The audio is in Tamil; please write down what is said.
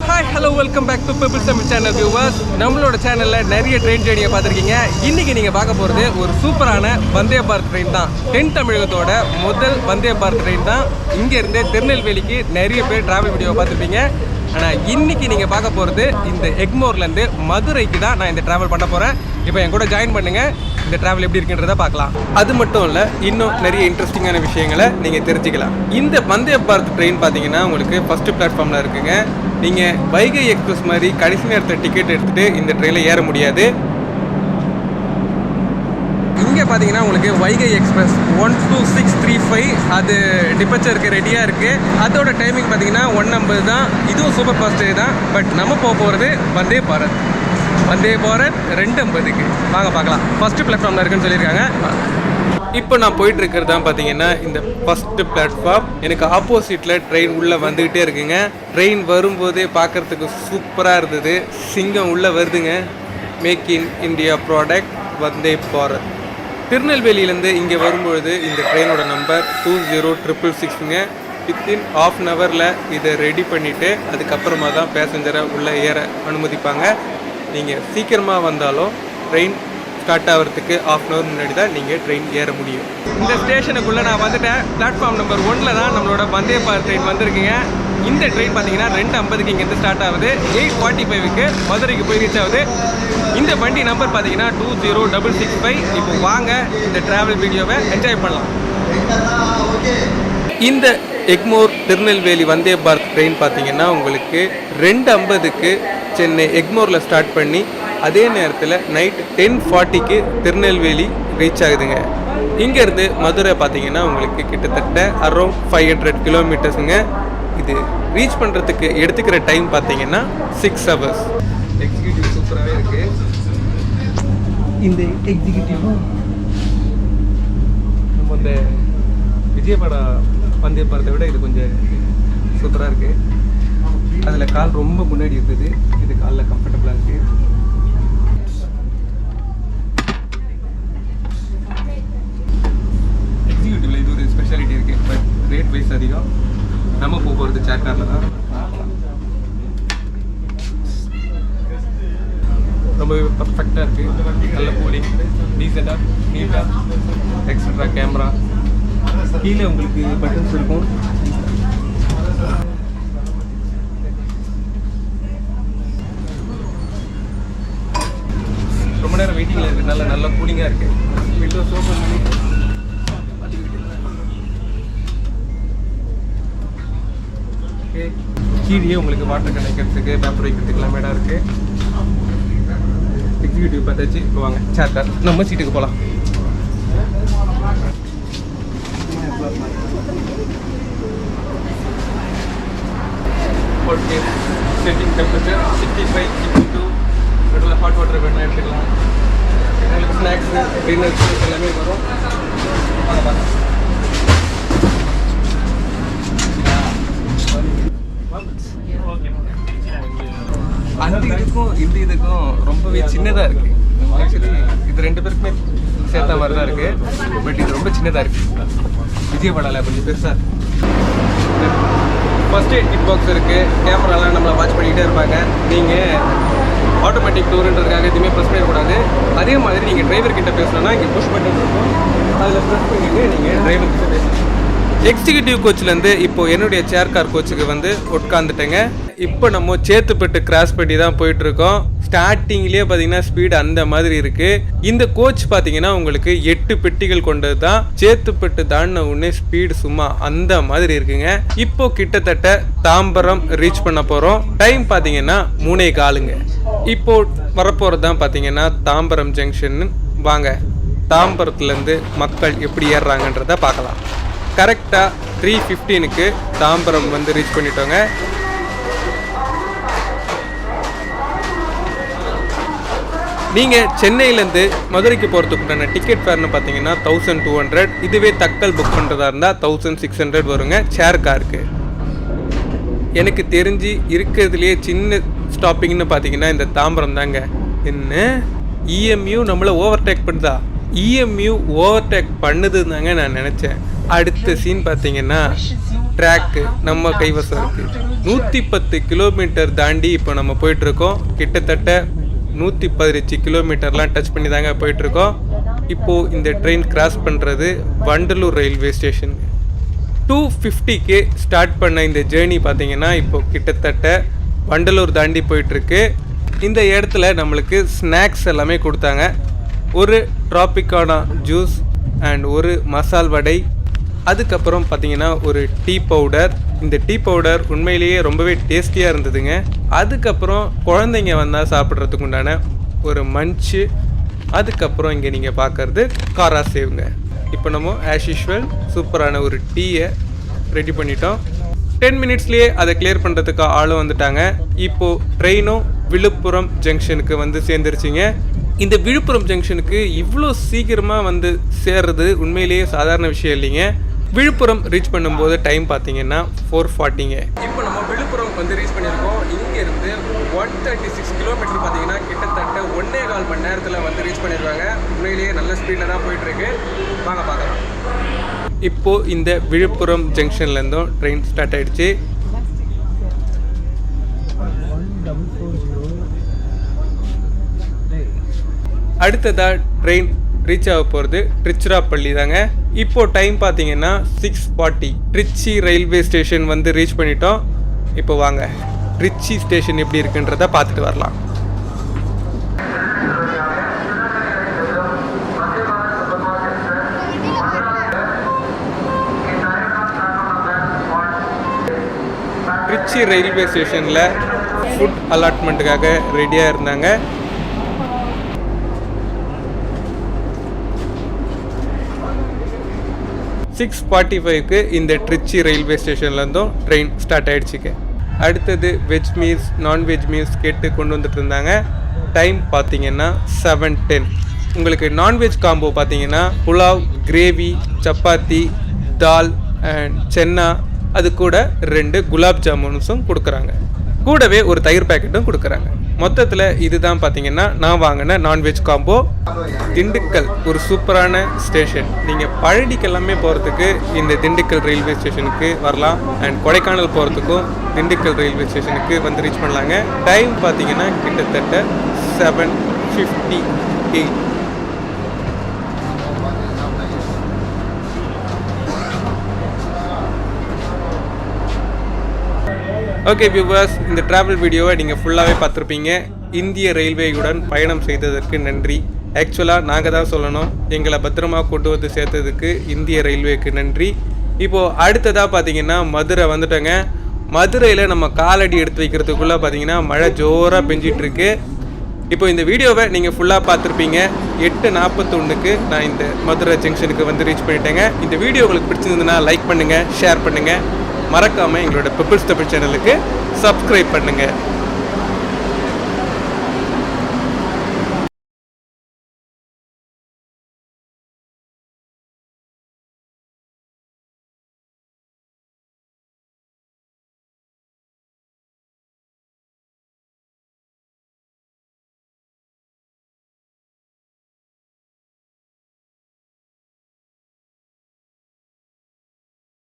Hi hello welcome back to people Tamil channel viewers நம்மளோட சேனலில் நிறைய ட்ரெயின் ஜேர்னியை பார்த்துருக்கீங்க. இன்றைக்கி நீங்கள் பார்க்க போகிறது ஒரு சூப்பரான வந்தே பாரத் ட்ரெயின் தான். தென் தமிழகத்தோட முதல் வந்தே பாரத் ட்ரெயின் தான். இங்கேருந்தே திருநெல்வேலிக்கு நிறைய பேர் ட்ராவல் வீடியோ பார்த்துருப்பீங்க. ஆனால் இன்னைக்கு நீங்கள் பார்க்க போகிறது இந்த எக்மோர்லேருந்து மதுரைக்கு தான் நான் இந்த ட்ராவல் பண்ண போகிறேன் இப்போ என் கூட ஜாயின் பண்ணுங்கள் இந்த டிராவல் எப்படி இருக்குன்றதை பார்க்கலாம். அது மட்டும் இல்லை இன்னும் நிறைய இன்ட்ரெஸ்டிங்கான விஷயங்களை நீங்கள் தெரிஞ்சுக்கலாம். இந்த வந்தே பாரத் ட்ரெயின் பார்த்தீங்கன்னா உங்களுக்கு ஃபஸ்ட்டு பிளாட்ஃபார்மில் இருக்குங்க. நீங்கள் வைகை எக்ஸ்பிரஸ் மாதிரி கடைசி நேரத்தில் டிக்கெட் எடுத்துகிட்டு இந்த ட்ரெயினில் ஏற முடியாது. இங்கே பார்த்தீங்கன்னா உங்களுக்கு Vaigai express one two six three five அது டிபச்சருக்கு ரெடியாக இருக்குது அதோட டைமிங் பார்த்தீங்கன்னா ஒன் ஐம்பது தான். இதுவும் சூப்பர் ஃபாஸ்ட் தான். பட் நம்ம போக போகிறது வந்தே பாரத். வந்தே போகிறேன் ரெண்டு ஐம்பதுக்கு. வாங்க பார்க்கலாம். ஃபஸ்ட்டு பிளாட்ஃபார்மில் இருக்குன்னு சொல்லியிருக்காங்க. இப்போ நான் போயிட்டு இருக்கிறது தான் பார்த்தீங்கன்னா இந்த ஃபஸ்ட்டு பிளாட்ஃபார்ம் எனக்கு ஆப்போசிட்டில் ட்ரெயின் உள்ளே வந்துக்கிட்டே இருக்குங்க. ட்ரெயின் வரும்போதே பார்க்கறதுக்கு சூப்பராக இருந்தது. சிங்கம் உள்ளே வருதுங்க. Make in India product Vande Bharat. திருநெல்வேலியிலேருந்து இங்கே வரும்பொழுது இந்த ட்ரெயினோட நம்பர் டூ ஜீரோ ட்ரிபிள் சிக்ஸுங்க வித்தின் ஆஃப் அன் ஹவரில் இதை ரெடி பண்ணிவிட்டு அதுக்கப்புறமா தான் பேசஞ்சரை உள்ளே ஏற அனுமதிப்பாங்க. நீங்கள் சீக்கிரமாக வந்தாலும் ட்ரெயின் ஸ்டார்ட் ஆகிறதுக்கு ஆஃப் அன் அவர் முன்னாடி தான் நீங்கள் ட்ரெயின் ஏற முடியும். இந்த ஸ்டேஷனுக்குள்ளே நான் வந்துட்டேன். பிளாட்ஃபார்ம் நம்பர் ஒனில் தான் நம்மளோட வந்தே பார் ட்ரெயின் வந்திருக்குங்க. இந்த ட்ரெயின் பார்த்தீங்கன்னா ரெண்டு ஐம்பதுக்கு இங்கேருந்து ஸ்டார்ட் ஆகுது. எயிட் ஃபார்ட்டி ஃபைவ்க்கு மதுரைக்கு போய் ரீச் ஆகுது. இந்த வண்டி நம்பர் பார்த்தீங்கன்னா two zero double six five இப்போ வாங்க இந்த ட்ராவல் வீடியோவை என்ஜாய் பண்ணலாம். இந்த எக்மோர் திருநெல்வேலி வந்தே பாரத் ட்ரெயின் பார்த்தீங்கன்னா உங்களுக்கு ரெண்டு ஐம்பதுக்கு சென்னை எக்மோரில் ஸ்டார்ட் பண்ணி அதே நேரத்தில் நைட் டென் ஃபார்ட்டிக்கு திருநெல்வேலி ரீச் ஆகுதுங்க. இங்கேருந்து மதுரை பார்த்தீங்கன்னா உங்களுக்கு கிட்டத்தட்ட அரௌண்ட் ஃபைவ் ஹண்ட்ரட் கிலோமீட்டர்ஸுங்க இது ரீச் பண்ணுறதுக்கு எடுத்துக்கிற டைம் பார்த்தீங்கன்னா சிக்ஸ் ஹவர்ஸ் எக்ஸிக்யூட்டிவ் சூப்பராகவே இருக்குது இந்த எக்ஸிக்யூட்டிவும் நம்ம இந்த விஜயவாடா பந்தய படத்தை விட இது கொஞ்சம் சூப்பராக இருக்குது அதில் கால் ரொம்ப முன்னாடி இருக்குது. இது காலில் கம்ஃபர்டபுளாக இருக்குது எக்ஸிக்யூட்டிவ்ல இது ஒரு ஸ்பெஷாலிட்டி இருக்குது பட் ரேட் வைஸ் அதிகம். நம்ம போக போகிறது சேர் காரில் தான். ரொம்பவே பர்ஃபெக்டாக இருக்குது நல்ல கூலிங் டீசெண்டாக நீட்டாக எக்ஸ்ட்ரா கேமரா கீழே உங்களுக்கு பட்டன்ஸ் இருக்கும். ரொம்ப நேரம் வெயிட்டிங்கில் இருக்குது நல்ல கூலிங்காக இருக்குது விண்டோஸ் ஓப்பன் பண்ணி கீழே உங்களுக்கு வாட்டர் கனெக்டர்ஸுக்கு பேப்பர் வைக்கிறதுக்கெல்லாம் இடம் இருக்குது எக்ஸிக்யூட்டிவ் பார்த்தாச்சு. இப்போ வாங்க சேர் நம்ம சீட்டுக்கு போகலாம் okay setting temperature sixty five sixty two நடுவில் ஹாட் வாட்டர் வேணால் எடுத்துக்கலாம் எங்களுக்கு ஸ்நாக்ஸு டின்னர்ஸ் எல்லாமே வரும். வாங்க அந்த இதுக்கும் இந்த இதுக்கும் ரொம்பவே சின்னதாக இருக்கு. ஆக்சுவலி இது ரெண்டு பேருக்குமே சேர்த்த மாதிரி தான் இருக்கு. பட் இது ரொம்ப சின்னதாக இருக்கு. விஜயவாடாவில் கொஞ்சம் பெருசாக இருக்கு. ஃபர்ஸ்ட் எய்ட் கிட் பாக்ஸ் இருக்குது கேமராலாம் நம்மளை வாட்ச் பண்ணிக்கிட்டே இருப்பாங்க. நீங்கள் ஆட்டோமேட்டிக் டூருன்றதுக்காக எதுவுமே ப்ரெஸ் பண்ணக்கூடாது. அதே மாதிரி நீங்கள் டிரைவர் கிட்ட பேசணும்னா இங்கே புஷ் பட்டன் இருக்கும். அதில் ப்ரெஸ் பண்ணிட்டு நீங்கள் டிரைவர் கிட்ட பேசணும். எக்ஸிக்யூட்டிவ் கோச்லேருந்து இப்போ என்னுடைய சேர் கார் கோச்சுக்கு வந்து உட்காந்துட்டேங்க இப்போ நம்ம சேத்துப்பட்டு கிராஸ் பண்ணி தான் போயிட்டு இருக்கோம் ஸ்டார்டிங்லேயே பார்த்தீங்கன்னா ஸ்பீடு அந்த மாதிரி இருக்கு. இந்த கோச் பார்த்தீங்கன்னா உங்களுக்கு எட்டு பெட்டிகள் கொண்டது தான். சேத்துப்பட்டு தாண்டின உடனே ஸ்பீடு சும்மா அந்த மாதிரி இருக்குங்க. இப்போ கிட்டத்தட்ட தாம்பரம் ரீச் பண்ண போகிறோம் டைம் பார்த்தீங்கன்னா மூணே காலுங்க. இப்போ வரப்போகிறது தான் பார்த்தீங்கன்னா தாம்பரம் ஜங்ஷன் வாங்க தாம்பரத்துலேருந்து மக்கள் எப்படி ஏறுறாங்கன்றத பார்க்கலாம். கரெக்டாக த்ரீ ஃபிஃப்டீனுக்கு தாம்பரம் வந்து ரீச் பண்ணிட்டோங்க. நீங்கள் சென்னையிலேருந்து மதுரைக்கு போகிறதுக்குண்டான டிக்கெட் ஃபேர்னு பார்த்தீங்கன்னா தௌசண்ட் டூ ஹண்ட்ரட் இதுவே தக்கல் புக் பண்ணுறதா இருந்தால் தௌசண்ட் சிக்ஸ் ஹண்ட்ரட் வருங்க. சேர் காருக்கு எனக்கு தெரிஞ்சு இருக்கிறதுலையே சின்ன ஸ்டாப்பிங்னு பார்த்தீங்கன்னா இந்த தாம்பரம் தாங்க. என்ன? இஎம்யூ நம்மளை ஓவர்டேக் பண்ணுதா? இஎம்யூ ஓவர்டேக் பண்ணுது தாங்க நான் நினச்சேன். அடுத்த சீன் பார்த்தீங்கன்னா ட்ராக்கு நம்ம கைவசம் இருக்குது நூற்றி பத்து கிலோமீட்டர் தாண்டி இப்போ நம்ம போயிட்டுருக்கோம் கிட்டத்தட்ட நூற்றி பதினஞ்சு கிலோமீட்டர்லாம் டச் பண்ணி தாங்க போயிட்டுருக்கோம். இப்போது இந்த ட்ரெயின் கிராஸ் பண்ணுறது வண்டலூர் ரயில்வே ஸ்டேஷன் டூ ஃபிஃப்டிக்கு ஸ்டார்ட் பண்ண இந்த ஜேர்னி பார்த்தீங்கன்னா இப்போ கிட்டத்தட்ட வண்டலூர் தாண்டி போயிட்டுருக்கு. இந்த இடத்துல நம்மளுக்கு ஸ்நாக்ஸ் எல்லாமே கொடுத்தாங்க. ஒரு ட்ராபிக்கான ஜூஸ் அண்ட் ஒரு மசால் வடை. அதுக்கப்புறம் பார்த்தீங்கன்னா ஒரு டீ பவுடர் இந்த டீ பவுடர் உண்மையிலேயே ரொம்பவே டேஸ்டியாக இருந்ததுங்க. அதுக்கப்புறம் குழந்தைங்க வந்தால் சாப்பிட்றதுக்கு உண்டான ஒரு மஞ்சு அதுக்கப்புறம் இங்கே நீங்கள் பார்க்குறது காரா சேவுங்க. இப்போ நம்ம ஆஸ் யூஷுவல் சூப்பரான ஒரு டீயை ரெடி பண்ணிட்டோம். டென் மினிட்ஸ்லேயே அதை கிளியர் பண்ணுறதுக்கு ஆளும் வந்துட்டாங்க. இப்போது ட்ரெயினும் விழுப்புரம் ஜங்ஷனுக்கு வந்து சேர்ந்துருச்சிங்க. இந்த விழுப்புரம் ஜங்ஷனுக்கு இவ்வளோ சீக்கிரமாக வந்து சேர்றது உண்மையிலேயே சாதாரண விஷயம் இல்லைங்க. விழுப்புரம் ரீச் பண்ணும்போது டைம் பார்த்தீங்கன்னா ஃபோர் ஃபார்ட்டிங்க இப்போ நம்ம விழுப்புரம் வந்து ரீச் பண்ணியிருக்கோம். இங்கேருந்து ஒன் தேர்ட்டி சிக்ஸ் கிலோமீட்டர் பார்த்தீங்கன்னா கிட்டத்தட்ட ஒன்னே கால் மணி நேரத்தில் வந்து ரீச் பண்ணியிருக்காங்க உண்மையிலேயே நல்ல ஸ்பீடில் தான் போயிட்டுருக்கு. வாங்க பார்க்கலாம். இப்போது இந்த விழுப்புரம் ஜங்ஷன்லேருந்தும் ட்ரெயின் ஸ்டார்ட் ஆயிடுச்சு. அடுத்ததா ட்ரெயின் ரீச் ஆக போகிறது ட்ரிச்சுராப்பள்ளி தாங்க. இப்போ டைம் பார்த்தீங்கன்னா six forty Trichy railway station வந்து ரீச் பண்ணிட்டோம். இப்போ வாங்க ட்ரிச்சி ஸ்டேஷன் எப்படி இருக்குன்றத பார்த்துட்டு வரலாம். ட்ரிச்சி ரயில்வே ஸ்டேஷனில் ஃபுட் அலாட்மெண்ட்டுக்காக ரெடியாக இருந்தாங்க. சிக்ஸ் ஃபார்ட்டி ஃபைவ்க்கு இந்த ட்ரிச்சி ரயில்வே ஸ்டேஷன்லேருந்தும் ட்ரெயின் ஸ்டார்ட் ஆகிடுச்சிக்கு அடுத்தது வெஜ் மீல்ஸ் நான்வெஜ் மீல்ஸ் கேட்டு கொண்டு வந்துட்டு இருந்தாங்க டைம் பார்த்தீங்கன்னா செவன் டென். உங்களுக்கு நான்வெஜ் காம்போ பார்த்தீங்கன்னா புலாவ் கிரேவி சப்பாத்தி தால் அண்ட் சென்னா அது கூட ரெண்டு குலாப் ஜாமுன்ஸும் கொடுக்குறாங்க. கூடவே ஒரு தயிர் பேக்கெட்டும் கொடுக்குறாங்க. மொத்தத்தில் இதுதான் பார்த்தீங்கன்னா நான் வாங்கின நான்வெஜ் காம்போ திண்டுக்கல் ஒரு சூப்பரான ஸ்டேஷன் நீங்கள் பழனிக்கெல்லாமே போகிறதுக்கு இந்த திண்டுக்கல் ரயில்வே ஸ்டேஷனுக்கு வரலாம். அண்ட் கொடைக்கானல் போகிறதுக்கும் திண்டுக்கல் ரயில்வே ஸ்டேஷனுக்கு வந்து ரீச் பண்ணலாங்க. டைம் பார்த்தீங்கன்னா கிட்டத்தட்ட seven fifty eight okay viewers இந்த ட்ராவல் வீடியோவை நீங்கள் ஃபுல்லாகவே பார்த்துருப்பீங்க. இந்திய ரயில்வேயுடன் பயணம் செய்ததற்கு நன்றி. ஆக்சுவலாக நாங்கள் தான் சொல்லணும். எங்களை பத்திரமா கொண்டு வந்து சேர்த்ததுக்கு இந்திய ரயில்வேக்கு நன்றி. இப்போது அடுத்ததாக பார்த்தீங்கன்னா மதுரை வந்துட்டோங்க. மதுரையில் நம்ம காலடி எடுத்து வைக்கிறதுக்குள்ளே பார்த்தீங்கன்னா மழை ஜோராக பெஞ்சிட்டுருக்கு இப்போ இந்த வீடியோவை நீங்கள் ஃபுல்லாக பார்த்துருப்பீங்க. எட்டு நாற்பத்தொன்றுக்கு நான் இந்த மதுரை ஜங்ஷனுக்கு வந்து ரீச் பண்ணிட்டேங்க. இந்த வீடியோ உங்களுக்கு பிடிச்சிருந்ததுன்னா லைக் பண்ணுங்கள் ஷேர் பண்ணுங்கள் மறக்காமல் எங்களோட பிப்பிள்ஸ் தமிழ் சேனலுக்கு சப்ஸ்கிரைப் பண்ணுங்கள்